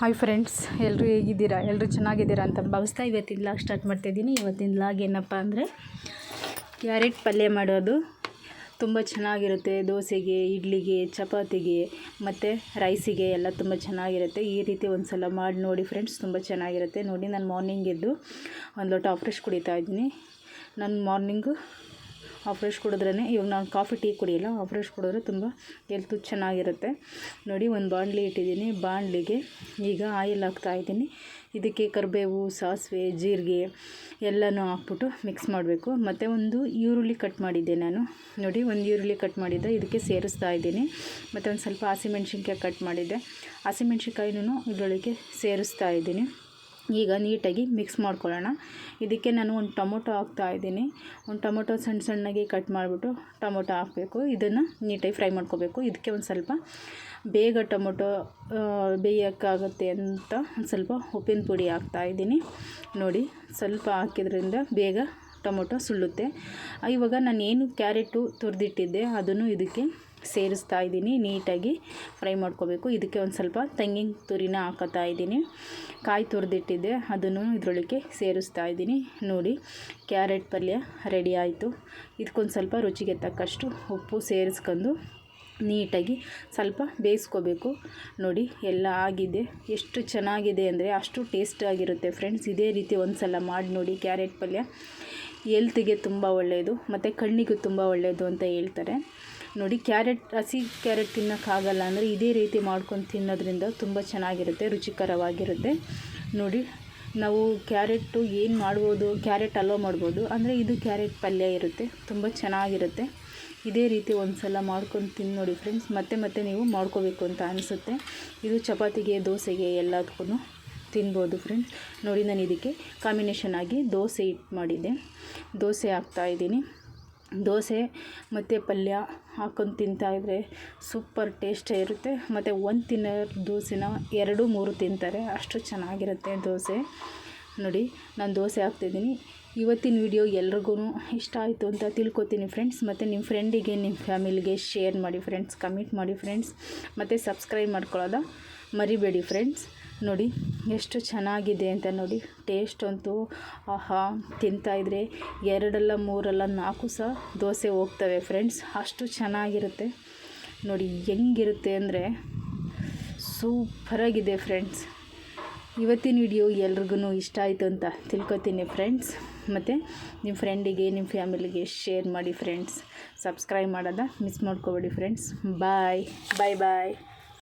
Hi friends ಎಲ್ಲರೂ ಹೇಗಿದ್ದೀರಾ? ಎಲ್ಲರೂ ಚೆನ್ನಾಗಿದ್ದೀರಾ ಅಂತ ಭಾವಿಸ್ತಾ ಇವತ್ತಿನ ಲಾಗ್ ಸ್ಟಾರ್ಟ್ ಮಾಡ್ತಾಯಿದ್ದೀನಿ ಇವತ್ತಿನ ಲಾಗ್ ಏನಪ್ಪ ಅಂದರೆ ಕ್ಯಾರೆಟ್ ಪಲ್ಯ ಮಾಡೋದು. ತುಂಬ ಚೆನ್ನಾಗಿರುತ್ತೆ. ದೋಸೆಗೆ, ಇಡ್ಲಿಗೆ, ಚಪಾತಿಗೆ, ಮತ್ತು ರೈಸಿಗೆ ಎಲ್ಲ ತುಂಬ ಚೆನ್ನಾಗಿರುತ್ತೆ. ಈ ರೀತಿ ಒಂದು ಸಲ ಮಾಡಿ ನೋಡಿ ಫ್ರೆಂಡ್ಸ್ ತುಂಬ ಚೆನ್ನಾಗಿರುತ್ತೆ. ನೋಡಿ, ನಾನು ಮಾರ್ನಿಂಗ್ ಎದ್ದು ಒಂದು ಲೋಟ ಆಫ್ರೆಶ್ ಕುಡಿತಾ ಇದ್ದೀನಿ. ನಾನು ಮಾರ್ನಿಂಗು ಆಫ್ರೆಶ್ ಕುಡಿದ್ರೇ ಇವಾಗ ನಾನು ಕಾಫಿ ಟೀ ಕುಡಿಯಲ್ಲ ಆಫ್ರೆಶ್ ಕುಡಿದ್ರೆ ತುಂಬ ಎಲ್ತು ಚೆನ್ನಾಗಿರುತ್ತೆ. ನೋಡಿ, ಒಂದು ಬಾಣಲಿ ಇಟ್ಟಿದ್ದೀನಿ. ಬಾಣಲಿಗೆ ಈಗ ಆಯಿಲ್ ಹಾಕ್ತಾ ಇದ್ದೀನಿ. ಇದಕ್ಕೆ ಕರಿಬೇವು, ಸಾಸಿವೆ, ಜೀರಿಗೆ ಎಲ್ಲನೂ ಹಾಕ್ಬಿಟ್ಟು ಮಿಕ್ಸ್ ಮಾಡಬೇಕು. ಮತ್ತು ಒಂದು ಈರುಳ್ಳಿ ಕಟ್ ಮಾಡಿದ್ದೆ ನಾನು. ನೋಡಿ, ಒಂದು ಈರುಳ್ಳಿ ಕಟ್ ಮಾಡಿದ್ದೆ. ಇದಕ್ಕೆ ಸೇರಿಸ್ತಾ ಇದ್ದೀನಿ. ಮತ್ತು ಒಂದು ಸ್ವಲ್ಪ ಹಸಿಮೆಣ್ಸಿನ್ಕಾಯಿ ಕಟ್ ಮಾಡಿದ್ದೆ. ಹಸಿಮೆಣ್ಸಿನ್ಕಾಯಿನೂ ಇದರೊಳಗೆ ಸೇರಿಸ್ತಾ ಇದ್ದೀನಿ. ಈಗ ನೀಟಾಗಿ ಮಿಕ್ಸ್ ಮಾಡ್ಕೊಳ್ಳೋಣ. ಇದಕ್ಕೆ ನಾನು ಒಂದು ಟೊಮೊಟೊ ಹಾಕ್ತಾ ಇದ್ದೀನಿ. ಒಂದು ಟೊಮೊಟೊ ಸಣ್ಣ ಸಣ್ಣಗೆ ಕಟ್ ಮಾಡಿಬಿಟ್ಟು ಟೊಮೊಟೊ ಹಾಕಬೇಕು. ಇದನ್ನು ನೀಟಾಗಿ ಫ್ರೈ ಮಾಡ್ಕೋಬೇಕು. ಇದಕ್ಕೆ ಒಂದು ಸ್ವಲ್ಪ ಬೇಗ ಟೊಮೊಟೊ ಬೇಯೋಕ್ಕಾಗುತ್ತೆ ಅಂತ ಒಂದು ಸ್ವಲ್ಪ ಉಪ್ಪಿನ ಪುಡಿ ಹಾಕ್ತಾ ಇದ್ದೀನಿ. ನೋಡಿ, ಸ್ವಲ್ಪ ಹಾಕಿದ್ರಿಂದ ಬೇಗ ಟೊಮೊಟೊ ಸುಳ್ಳುತ್ತೆ ಇವಾಗ ನಾನು ಏನು ಕ್ಯಾರೆಟು ತುರಿದಿಟ್ಟಿದ್ದೆ, ಅದನ್ನು ಇದಕ್ಕೆ ಸೇರಿಸ್ತಾ ಇದ್ದೀನಿ, ನೀಟಾಗಿ ಫ್ರೈ ಮಾಡ್ಕೋಬೇಕು. ಇದಕ್ಕೆ ಒಂದು ಸ್ವಲ್ಪ ತೆಂಗಿನ ತುರಿನ ಹಾಕೋತಾ ಇದ್ದೀನಿ. ಕಾಯಿ ತುರಿದಿಟ್ಟಿದ್ದೆ, ಅದನ್ನು ಇದರೊಳಗೆ ಸೇರಿಸ್ತಾ ಇದ್ದೀನಿ. ನೋಡಿ, ಕ್ಯಾರೆಟ್ ಪಲ್ಯ ರೆಡಿ ಆಯಿತು. ಇದಕ್ಕೊಂದು ಸ್ವಲ್ಪ ರುಚಿಗೆ ತಕ್ಕಷ್ಟು ಉಪ್ಪು ಸೇರಿಸ್ಕೊಂಡು ನೀಟಾಗಿ ಸ್ವಲ್ಪ ಬೇಯಿಸ್ಕೋಬೇಕು. ನೋಡಿ, ಎಲ್ಲ ಆಗಿದೆ. ಎಷ್ಟು ಚೆನ್ನಾಗಿದೆ ಅಂದರೆ ಅಷ್ಟು ಟೇಸ್ಟಾಗಿರುತ್ತೆ ಫ್ರೆಂಡ್ಸ್. ಇದೇ ರೀತಿ ಒಂದು ಸಲ ಮಾಡಿ ನೋಡಿ, ಕ್ಯಾರೆಟ್ ಪಲ್ಯ. ಹೆಲ್ತಿಗೆ ತುಂಬ ಒಳ್ಳೆಯದು ಮತ್ತು ಕಣ್ಣಿಗೂ ತುಂಬ ಒಳ್ಳೆಯದು ಅಂತ ಹೇಳ್ತಾರೆ. ನೋಡಿ, ಕ್ಯಾರೆಟ್, ಹಸಿ ಕ್ಯಾರೆಟ್ ತಿನ್ನೋಕ್ಕಾಗಲ್ಲ ಅಂದರೆ ಇದೇ ರೀತಿ ಮಾಡ್ಕೊಂಡು ತಿನ್ನೋದ್ರಿಂದ ತುಂಬ ಚೆನ್ನಾಗಿರುತ್ತೆ, ರುಚಿಕರವಾಗಿರುತ್ತೆ. ನೋಡಿ, ನಾವು ಕ್ಯಾರೆಟು ಏನು ಮಾಡ್ಬೋದು, ಕ್ಯಾರೆಟ್ ಹಲ್ವ ಮಾಡ್ಬೋದು, ಅಂದರೆ ಇದು ಕ್ಯಾರೆಟ್ ಪಲ್ಯ ಇರುತ್ತೆ, ತುಂಬ ಚೆನ್ನಾಗಿರುತ್ತೆ. ಇದೇ ರೀತಿ ಒಂದು ಸಲ ಮಾಡ್ಕೊಂಡು ತಿಂದು ನೋಡಿ ಫ್ರೆಂಡ್ಸ್ ಮತ್ತೆ ಮತ್ತೆ ನೀವು ಮಾಡ್ಕೋಬೇಕು ಅಂತ ಅನಿಸುತ್ತೆ. ಇದು ಚಪಾತಿಗೆ, ದೋಸೆಗೆ ಎಲ್ಲದಕ್ಕೂ ತಿನ್ಬೋದು ಫ್ರೆಂಡ್ಸ್ ನೋಡಿ, ನಾನು ಇದಕ್ಕೆ ಕಾಂಬಿನೇಷನ್ ಆಗಿ ದೋಸೆ ಇಟ್ಟು ಮಾಡಿದ್ದೆ. ದೋಸೆ ಹಾಕ್ತಾಯಿದ್ದೀನಿ ದೋಸೆ ಮತ್ತು ಪಲ್ಯ ಹಾಕ್ಕೊಂಡು ತಿಂತಾಯಿದ್ರೆ ಸೂಪರ್ ಟೇಸ್ಟೇ ಇರುತ್ತೆ. ಮತ್ತು ಒಂದು ತಿನ್ನೋ ದೋಸೆನ ಎರಡು, ಮೂರು ತಿಂತಾರೆ. ಅಷ್ಟು ಚೆನ್ನಾಗಿರುತ್ತೆ ದೋಸೆ. ನೋಡಿ, ನಾನು ದೋಸೆ ಹಾಕ್ತಿದ್ದೀನಿ. ಇವತ್ತಿನ ವಿಡಿಯೋ ಎಲ್ರಿಗೂ ಇಷ್ಟ ಆಯಿತು ಅಂತ ತಿಳ್ಕೊತೀನಿ ಫ್ರೆಂಡ್ಸ್. ಮತ್ತು ನಿಮ್ಮ ಫ್ರೆಂಡಿಗೆ ನಿಮ್ಮ ಫ್ಯಾಮಿಲಿಗೆ ಶೇರ್ ಮಾಡಿ ಫ್ರೆಂಡ್ಸ್, ಕಮೆಂಟ್ ಮಾಡಿ ಫ್ರೆಂಡ್ಸ್. ಮತ್ತು ಸಬ್ಸ್ಕ್ರೈಬ್ ಮಾಡ್ಕೊಳ್ಳೋದ ಮರಿಬೇಡಿ ಫ್ರೆಂಡ್ಸ್. ನೋಡಿ, ಎಷ್ಟು ಚೆನ್ನಾಗಿದೆ ಅಂತ ನೋಡಿ ಟೇಸ್ಟ್ ಅಂತೂ ಆಹಾ ತಿಂತಾಯಿದ್ರೆ ಎರಡಲ್ಲ, ಮೂರಲ್ಲ, ನಾಲ್ಕು ಸಹ ದೋಸೆ ಹೋಗ್ತವೆ ಫ್ರೆಂಡ್ಸ್ ಅಷ್ಟು ಚೆನ್ನಾಗಿರುತ್ತೆ. ನೋಡಿ, ಹೆಂಗಿರುತ್ತೆ ಅಂದರೆ ಸೂಪರಾಗಿದೆ ಫ್ರೆಂಡ್ಸ್ ಇವತ್ತಿನ ವಿಡಿಯೋ ಎಲ್ರಿಗೂ ಇಷ್ಟ ಆಯಿತು ಅಂತ ತಿಳ್ಕೊತೀನಿ ಫ್ರೆಂಡ್ಸ್ ಮತ್ತು ನಿಮ್ಮ ಫ್ರೆಂಡಿಗೆ ನಿಮ್ಮ ಫ್ಯಾಮಿಲಿಗೆ ಶೇರ್ ಮಾಡಿ ಫ್ರೆಂಡ್ಸ್ ಸಬ್ಸ್ಕ್ರೈಬ್ ಮಾಡೋದ ಮಿಸ್ ಮಾಡ್ಕೋಬೇಡಿ ಫ್ರೆಂಡ್ಸ್ ಬಾಯ್ ಬಾಯ್ ಬಾಯ್